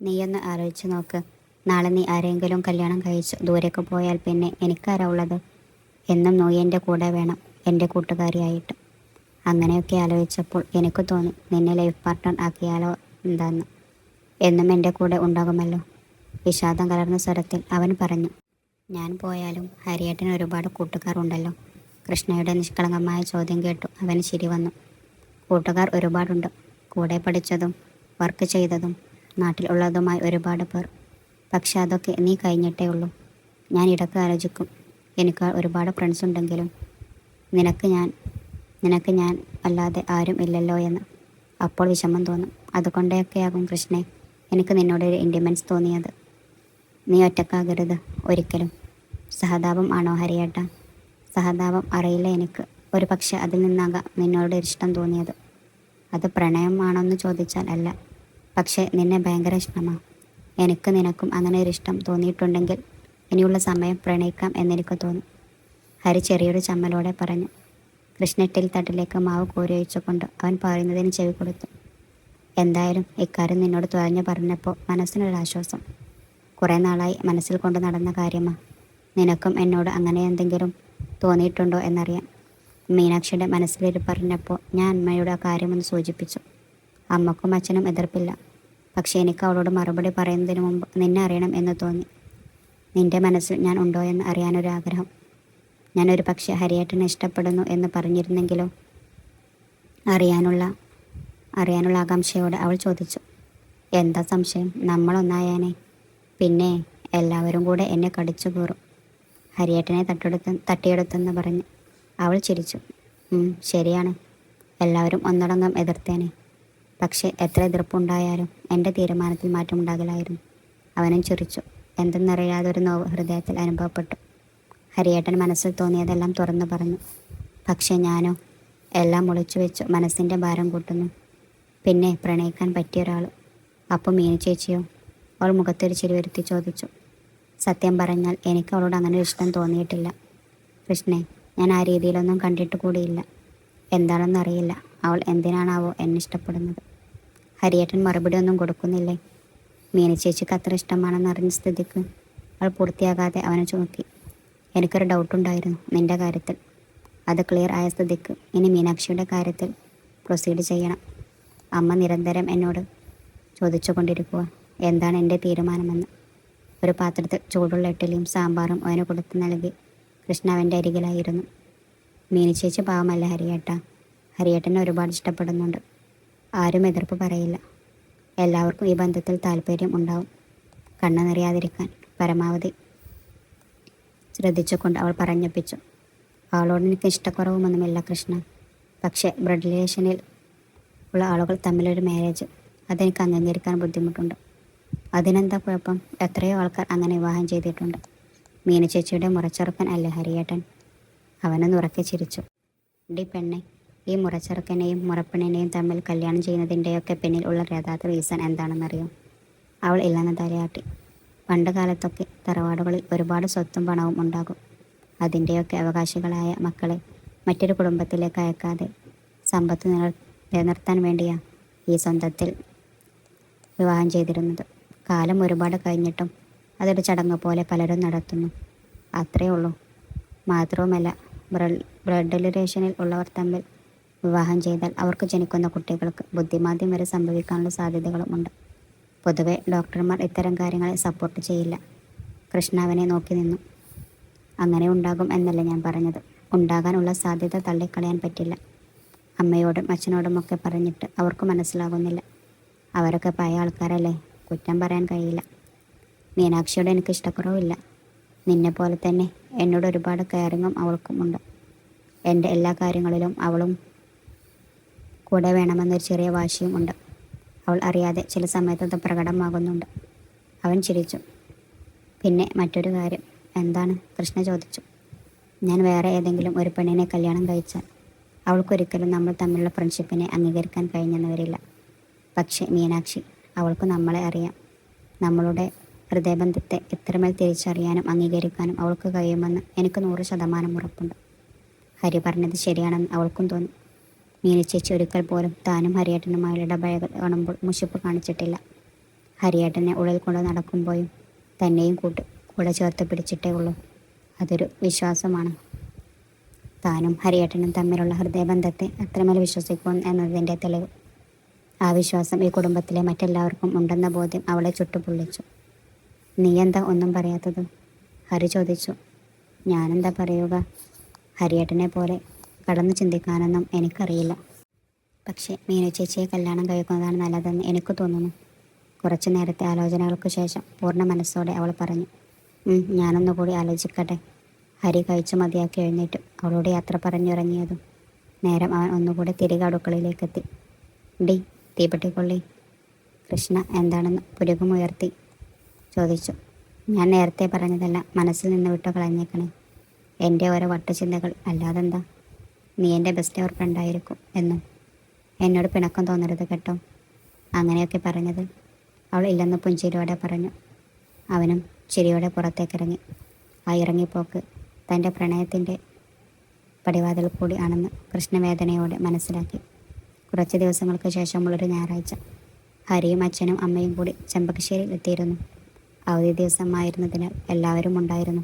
നീയൊന്ന് ആലോചിച്ച് നോക്ക്. നാളെ നീ ആരെങ്കിലും കല്യാണം കഴിച്ച് ദൂരേക്ക് പോയാൽ പിന്നെ എനിക്കാരാ ഉള്ളത്? എന്നും എന്റെ കൂടെ വേണം എന്റെ കൂട്ടുകാരിയായിട്ട്. അങ്ങനെയൊക്കെ ആലോചിച്ചപ്പോൾ എനിക്ക് തോന്നി നിന്നെ ലൈഫ് പാർട്ട്ണർ ആക്കിയാലോ എന്താന്ന്. എന്നും എന്റെ കൂടെ ഉണ്ടാകുമല്ലോ. വിഷാദം കലർന്ന സ്വരത്തിൽ അവൻ പറഞ്ഞു. ഞാൻ പോയാലും ഹരിയേട്ടന് ഒരുപാട് കൂട്ടുകാരുണ്ടല്ലോ. കൃഷ്ണയുടെ നിഷ്കളങ്കമായ ചോദ്യം കേട്ടു അവന് ശരി വന്നു. കൂട്ടുകാർ ഒരുപാടുണ്ട്. കൂടെ പഠിച്ചതും വർക്ക് ചെയ്തതും നാട്ടിൽ ഉള്ളതുമായി ഒരുപാട് പേർ. പക്ഷെ അതൊക്കെ നീ കഴിഞ്ഞിട്ടേ ഉള്ളൂ. ഞാൻ ഇടയ്ക്ക് ആലോചിക്കും. എനിക്ക് ഒരുപാട് ഫ്രണ്ട്സ് ഉണ്ടെങ്കിലും നിനക്ക് ഞാൻ നിനക്ക് ഞാൻ അല്ലാതെ ആരും ഇല്ലല്ലോ എന്ന് അപ്പോൾ വിഷമം തോന്നും. അതുകൊണ്ടൊക്കെയാകും കൃഷ്ണെ എനിക്ക് നിന്നോടൊരു ഇന്റിമെൻസ് തോന്നിയത്. നീ ഒറ്റക്കാകരുത് ഒരിക്കലും. സഹതാപം ആണോ ഹരിയേട്ട? സഹതാപം അറിയില്ല എനിക്ക്. ഒരു പക്ഷെ അതിൽ നിന്നാകാം നിന്നോട് ഇഷ്ടം തോന്നിയത്. അത് പ്രണയമാണോ എന്ന് ചോദിച്ചാൽ അല്ല. പക്ഷേ നിന്നെ ഭയങ്കര ഇഷ്ടമാണ് എനിക്ക് നിനക്കും അങ്ങനെ ഒരു ഇഷ്ടം തോന്നിയിട്ടുണ്ടെങ്കിൽ ഇനിയുള്ള സമയം പ്രണയിക്കാം എന്നെനിക്ക് തോന്നി. ഹരി ചെറിയൊരു ചമ്മലോടെ പറഞ്ഞു. കൃഷ്ണട്ടിൽ തട്ടിലേക്ക് മാവ് കോരി ഒഴിച്ചുകൊണ്ട് അവൻ പറയുന്നതിന് ചെവി കൊടുത്തു. എന്തായാലും ഇക്കാര്യം നിന്നോട് തുറഞ്ഞു പറഞ്ഞപ്പോൾ മനസ്സിനൊരാശ്വാസം. കുറേ നാളായി മനസ്സിൽ കൊണ്ട് നടന്ന കാര്യമാ. നിനക്കും എന്നോട് അങ്ങനെ എന്തെങ്കിലും തോന്നിയിട്ടുണ്ടോ എന്നറിയാൻ. മീനാക്ഷിയുടെ മനസ്സിലിരി പറഞ്ഞപ്പോൾ ഞാൻ അമ്മയുടെ കാര്യമൊന്ന് സൂചിപ്പിച്ചു. അമ്മക്കും അച്ഛനും എതിർപ്പില്ല. പക്ഷേ എനിക്ക് അവളോട് മറുപടി പറയുന്നതിന് മുമ്പ് നിന്നെ അറിയണം എന്ന് തോന്നി. നിന്റെ മനസ്സിൽ ഞാൻ ഉണ്ടോ എന്ന് അറിയാനൊരാഗ്രഹം ഞാനൊരു പക്ഷേ ഹരിയേട്ടനെ ഇഷ്ടപ്പെടുന്നു എന്ന് പറഞ്ഞിരുന്നെങ്കിലോ? അറിയാനുള്ള അറിയാനുള്ള ആകാംക്ഷയോട് അവൾ ചോദിച്ചു. എന്താ സംശയം? നമ്മളൊന്നായാനേ. പിന്നെ എല്ലാവരും കൂടെ എന്നെ കടിച്ചു കയറും ഹരിയേട്ടനെ തട്ടെടുത്ത് തട്ടിയെടുത്തെന്ന് പറഞ്ഞ് അവൾ ചിരിച്ചു. ശരിയാണ്. എല്ലാവരും ഒന്നടങ്കം എതിർത്തേനെ. പക്ഷേ എത്ര എതിർപ്പുണ്ടായാലും എന്റെ തീരുമാനത്തിൽ മാറ്റമുണ്ടാകില്ലായിരുന്നു അവനും ചിരിച്ചു. എന്തെന്നറിയാതെ ഒരു നോവ് ഹൃദയത്തിൽ അനുഭവപ്പെട്ടു. ഹരിയേട്ടൻ മനസ്സിൽ തോന്നിയതെല്ലാം തുറന്നു പറഞ്ഞു. പക്ഷേ ഞാനോ? എല്ലാം ഒളിച്ചു വെച്ചു മനസ്സിന്റെ ഭാരം കൂട്ടുന്നു. പിന്നെ പ്രണയിക്കാൻ പറ്റിയ ഒരാൾ. അപ്പോൾ മീനു ചേച്ചിയോ? അവൾ മുഖത്തൊരു ചിരി വരുത്തി ചോദിച്ചു. സത്യം പറഞ്ഞാൽ എനിക്ക് അവളോട് അങ്ങനെ ഒരു ഇഷ്ടം തോന്നിയിട്ടില്ല. കൃഷ്ണേ ഞാൻ ആ രീതിയിലൊന്നും കണ്ടിട്ട് കൂടിയില്ല. എന്താണെന്നറിയില്ല. അവൾ എന്തിനാണാവോ എന്നെ ഇഷ്ടപ്പെടുന്നത്. ഹരിയേട്ടൻ മറുപടി ഒന്നും കൊടുക്കുന്നില്ലേ? മീന ചേച്ചിക്ക് അത്ര ഇഷ്ടമാണെന്ന് അറിഞ്ഞ സ്ഥിതിക്ക് അവൾ പൂർത്തിയാകാതെ അവനെ ചുമക്കി എനിക്കൊരു ഡൗട്ടുണ്ടായിരുന്നു നിന്റെ കാര്യത്തിൽ. അത് ക്ലിയർ ആയ സ്ഥിതിക്ക് ഇനി മീനാക്ഷിയുടെ കാര്യത്തിൽ പ്രൊസീഡ് ചെയ്യണം. അമ്മ നിരന്തരം എന്നോട് ചോദിച്ചു കൊണ്ടിരിക്കുക എന്താണ് എന്റെ തീരുമാനമെന്ന്. ഒരു പാത്രത്തിൽ ചൂടുള്ള ഇട്ടലിയും സാമ്പാറും അവന് കൊടുത്ത് നൽകി കൃഷ്ണ അവന്റെ അരികിലായിരുന്നു. മീനി ചേച്ചി പാവമല്ല ഹരിയേട്ട. ഹരിയേട്ടനെ ഒരുപാട് ഇഷ്ടപ്പെടുന്നുണ്ട്. ആരും എതിർപ്പ് പറയില്ല. എല്ലാവർക്കും ഈ ബന്ധത്തിൽ താല്പര്യം ഉണ്ടാവും. കണ്ണു നിറയാതിരിക്കാൻ പരമാവധി ശ്രദ്ധിച്ചുകൊണ്ട് അവൾ പറഞ്ഞപ്പിച്ചു. അവളോട് എനിക്ക് ഇഷ്ടക്കുറവുമൊന്നുമില്ല കൃഷ്ണ. പക്ഷേ ബ്ലഡ് റിലേഷനിൽ ഉള്ള ആളുകൾ തമ്മിലൊരു മാരേജ് അതെനിക്ക് അംഗീകരിക്കാൻ ബുദ്ധിമുട്ടുണ്ട്. അതിനെന്താ കുഴപ്പം? എത്രയോ ആൾക്കാർ അങ്ങനെ വിവാഹം ചെയ്തിട്ടുണ്ട്. മീനച്ചേച്ചിയുടെ മുറച്ചെറുപ്പൻ അല്ലേ ഹരിയേട്ടൻ. അവനെ ഉറക്കെ ചിരിച്ചു. ഡി പെണ്ണെ ഈ മുറച്ചെറുക്കനെയും മുറപ്പെണ്ണിനെയും തമ്മിൽ കല്യാണം ചെയ്യുന്നതിന്റെയൊക്കെ പിന്നിൽ ഉള്ള യഥാർത്ഥ റീസൺ എന്താണെന്നറിയോ? അവൾ ഇല്ലെന്ന് തലയാട്ടി. പണ്ട് കാലത്തൊക്കെ തറവാടുകളിൽ ഒരുപാട് സ്വത്തും പണവും ഉണ്ടാകും. അതിന്റെയൊക്കെ അവകാശികളായ മക്കളെ മറ്റൊരു കുടുംബത്തിലേക്ക് അയക്കാതെ സമ്പത്ത് നില നിലനിർത്താൻ വേണ്ടിയാ ഈ സ്വന്തത്തിൽ വിവാഹം ചെയ്തിരുന്നത്. കാലം ഒരുപാട് കഴിഞ്ഞിട്ടും അതൊരു ചടങ്ങ് പോലെ പലരും നടത്തുന്നു. അത്രയേ ഉള്ളൂ. മാത്രവുമല്ല ബ്ലഡ് റിലേഷനിൽ ഉള്ളവർ തമ്മിൽ വിവാഹം ചെയ്താൽ അവർക്ക് ജനിക്കുന്ന കുട്ടികൾക്ക് ബുദ്ധിമാന്ദ്യം വരെ സംഭവിക്കാനുള്ള സാധ്യതകളുമുണ്ട് പൊതുവെ ഡോക്ടർമാർ ഇത്തരം കാര്യങ്ങളെ സപ്പോർട്ട് ചെയ്യില്ല. കൃഷ്ണാവനെ നോക്കി നിന്നു. അങ്ങനെ ഉണ്ടാകും എന്നല്ല ഞാൻ പറഞ്ഞത്. ഉണ്ടാകാനുള്ള സാധ്യത തള്ളിക്കളയാൻ പറ്റില്ല. അമ്മയോടും അച്ഛനോടുമൊക്കെ പറഞ്ഞിട്ട് അവർക്ക് മനസ്സിലാകുന്നില്ല. അവരൊക്കെ പഴയ ആൾക്കാരല്ലേ? കുറ്റം പറയാൻ കഴിയില്ല. മീനാക്ഷിയോട് എനിക്ക് ഇഷ്ടക്കുറവില്ല. നിന്നെ പോലെ തന്നെ എന്നോട് ഒരുപാട് കെയറിങ്ങും അവൾക്കുമുണ്ട് എന്റെ എല്ലാ കാര്യങ്ങളിലും അവളും കൂടെ വേണമെന്നൊരു ചെറിയ വാശിയും ഉണ്ട്. അവൾ അറിയാതെ ചില സമയത്ത് അത് പ്രകടമാകുന്നുണ്ട്. അവൻ ചിരിച്ചു. പിന്നെ മറ്റൊരു കാര്യം. എന്താണ്? കൃഷ്ണ ചോദിച്ചു. ഞാൻ വേറെ ഏതെങ്കിലും ഒരു പെണ്ണിനെ കല്യാണം കഴിച്ചാൽ അവൾക്കൊരിക്കലും നമ്മൾ തമ്മിലുള്ള ഫ്രണ്ട്ഷിപ്പിനെ അംഗീകരിക്കാൻ കഴിഞ്ഞെന്ന് വരില്ല പക്ഷേ മീനാക്ഷി അവൾക്ക് നമ്മളെ അറിയാം. നമ്മളുടെ ഹൃദയബന്ധത്തെ ഇത്രമേൽ തിരിച്ചറിയാനും അംഗീകരിക്കാനും അവൾക്ക് കഴിയുമെന്ന് എനിക്ക് നൂറ് ശതമാനം ഉറപ്പുണ്ട്. ഹരി പറഞ്ഞത് ശരിയാണെന്ന് അവൾക്കും തോന്നി. മീനു ചേച്ചി ഒരിക്കൽ പോലും താനും ഹരിയേട്ടനുമായുള്ള ഇടപഴകൽ കാണുമ്പോൾ മുഷിപ്പ് കാണിച്ചിട്ടില്ല. ഹരിയേട്ടനെ ഉള്ളിൽ കൊണ്ട് നടക്കുമ്പോഴും തന്നെയും കൂട്ട് കൂടെ ചേർത്ത് പിടിച്ചിട്ടേ ഉള്ളൂ. അതൊരു വിശ്വാസമാണ്. താനും ഹരിയേട്ടനും തമ്മിലുള്ള ഹൃദയബന്ധത്തെ അത്രമേൽ വിശ്വസിക്കും എന്നതിന്റെ തെളിവ്. ആ വിശ്വാസം ഈ കുടുംബത്തിലെ മറ്റെല്ലാവർക്കും ഉണ്ടെന്ന ബോധ്യം അവളെ ചുട്ടുപൊള്ളിച്ചു. നീ എന്താ ഒന്നും പറയാത്തത്? ഹരി ചോദിച്ചു. ഞാനെന്താ പറയുക? ഹരിയേട്ടനെ പോലെ കടന്നു ചിന്തിക്കാനൊന്നും എനിക്കറിയില്ല. പക്ഷേ മീനു ചേച്ചിയെ കല്യാണം കഴിക്കുന്നതാണ് നല്ലതെന്ന് എനിക്ക് തോന്നുന്നു. കുറച്ചു നേരത്തെ ആലോചനകൾക്ക് ശേഷം പൂർണ മനസ്സോടെ അവൾ പറഞ്ഞു "ഉം, ഞാനൊന്നുകൂടി ആലോചിക്കട്ടെ. ഹരി കഴിച്ചു മതിയാക്കി എഴുന്നേറ്റും. അവളോട് യാത്ര പറഞ്ഞിറങ്ങിയതും നേരം അവൻ ഒന്നുകൂടി തിരികെ അടുക്കളയിലേക്കെത്തി ഡി തീപ്പെട്ടിക്കൊള്ളി. കൃഷ്ണ എന്താണെന്ന് പുരുകമുയർത്തി ചോദിച്ചു. ഞാൻ നേരത്തെ പറഞ്ഞതല്ല മനസ്സിൽ നിന്ന് വിട്ടു കളഞ്ഞേക്കണേ എന്റെ ഓരോ വട്ടചിന്തകൾ അല്ലാതെന്താ? നീ എന്റെ ബെസ്റ്റ് അവർ ഫ്രണ്ടായിരിക്കും എന്നും. എന്നോട് പിണക്കം തോന്നരുത് കേട്ടോ. അങ്ങനെയൊക്കെ പറഞ്ഞത് അവൾ ഇല്ലെന്ന് പുഞ്ചിരിയോടെ പറഞ്ഞു. അവനും ചിരിയോടെ പുറത്തേക്കിറങ്ങി. ആ ഇറങ്ങിപ്പോക്ക് തന്റെ പ്രണയത്തിന്റെ പടിവാതിൽ കൂടി ആണെന്ന് കൃഷ്ണവേദനയോടെ മനസ്സിലാക്കി. കുറച്ച് ദിവസങ്ങൾക്ക് ശേഷമുള്ളൊരു ഞായറാഴ്ച. ഹരിയും അച്ഛനും അമ്മയും കൂടി ചെമ്പകശ്ശേരിയിൽ എത്തിയിരുന്നു. അവധി ദിവസമായിരുന്നതിനാൽ എല്ലാവരും ഉണ്ടായിരുന്നു.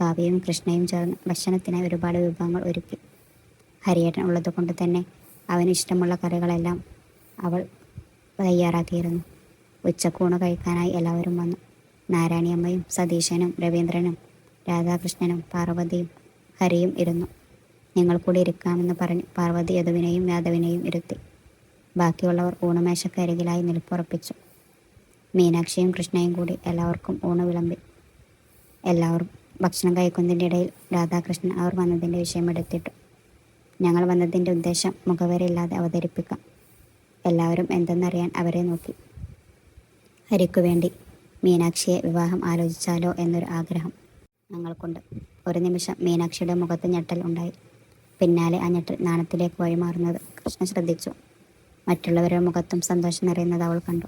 കാവ്യയും കൃഷ്ണയും ചേർന്ന് ഭക്ഷണത്തിനായി ഒരുപാട് വിഭവങ്ങൾ ഒരുക്കി. ഹരിയേട്ടൻ ഉള്ളത് കൊണ്ട് തന്നെ അവന് ഇഷ്ടമുള്ള കറികളെല്ലാം അവൾ തയ്യാറാക്കിയിരുന്നു. ഉച്ചക്കൂണ് കഴിക്കാനായി എല്ലാവരും വന്നു. നാരായണിയമ്മയും സതീശനും രവീന്ദ്രനും രാധാകൃഷ്ണനും പാർവതിയും ഹരിയും ഇരുന്നു. നിങ്ങൾ കൂടി ഇരിക്കാമെന്ന് പറഞ്ഞ് പാർവതി യദുവിനെയും യാദവിനെയും ഇരുത്തി. ബാക്കിയുള്ളവർ ഊണമേശക്കരികിലായി നിൽപ്പുറപ്പിച്ചു. മീനാക്ഷിയും കൃഷ്ണയും കൂടി എല്ലാവർക്കും ഊണ് വിളമ്പി. എല്ലാവരും ഭക്ഷണം കഴിക്കുന്നതിന്റെ ഇടയിൽ രാധാകൃഷ്ണൻ അവർ വന്നതിന്റെ വിഷയം എടുത്തിട്ടു. ഞങ്ങൾ വന്നതിന്റെ ഉദ്ദേശം മുഖവരയില്ലാതെ അവതരിപ്പിക്കാം. എല്ലാവരും എന്തെന്നറിയാൻ അവരെ നോക്കി. ഹരിക്കു വേണ്ടി മീനാക്ഷിയെ വിവാഹം ആലോചിച്ചാലോ എന്നൊരു ആഗ്രഹം ഞങ്ങൾക്കുണ്ട്. ഒരു നിമിഷം മീനാക്ഷിയുടെ മുഖത്ത് ഞെട്ടൽ ഉണ്ടായി. പിന്നാലെ ആ ഞെട്ടൽ നാണത്തിലേക്ക് വഴിമാറുന്നത് കൃഷ്ണൻ ശ്രദ്ധിച്ചു. മറ്റുള്ളവരുടെ മുഖത്തും സന്തോഷം നിറയുന്നത് അവൾ കണ്ടു.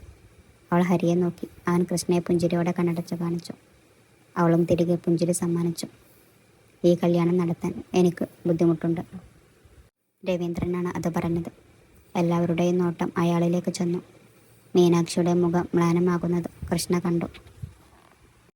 അവൾ ഹരിയെ നോക്കി. അവൻ കൃഷ്ണയെ പുഞ്ചിരിയോടെ കണ്ണടച്ച് കാണിച്ചു. അവളും തിരികെ പുഞ്ചിരി സമ്മാനിച്ചു. ഈ കല്യാണം നടത്താൻ എനിക്ക് ബുദ്ധിമുട്ടുണ്ട്. രവീന്ദ്രനാണ് അത് പറഞ്ഞത്. എല്ലാവരുടെയും നോട്ടം അയാളിലേക്ക് ചെന്നു. മീനാക്ഷിയുടെ മുഖം മ്ലാനമാകുന്നത് കൃഷ്ണ കണ്ടു.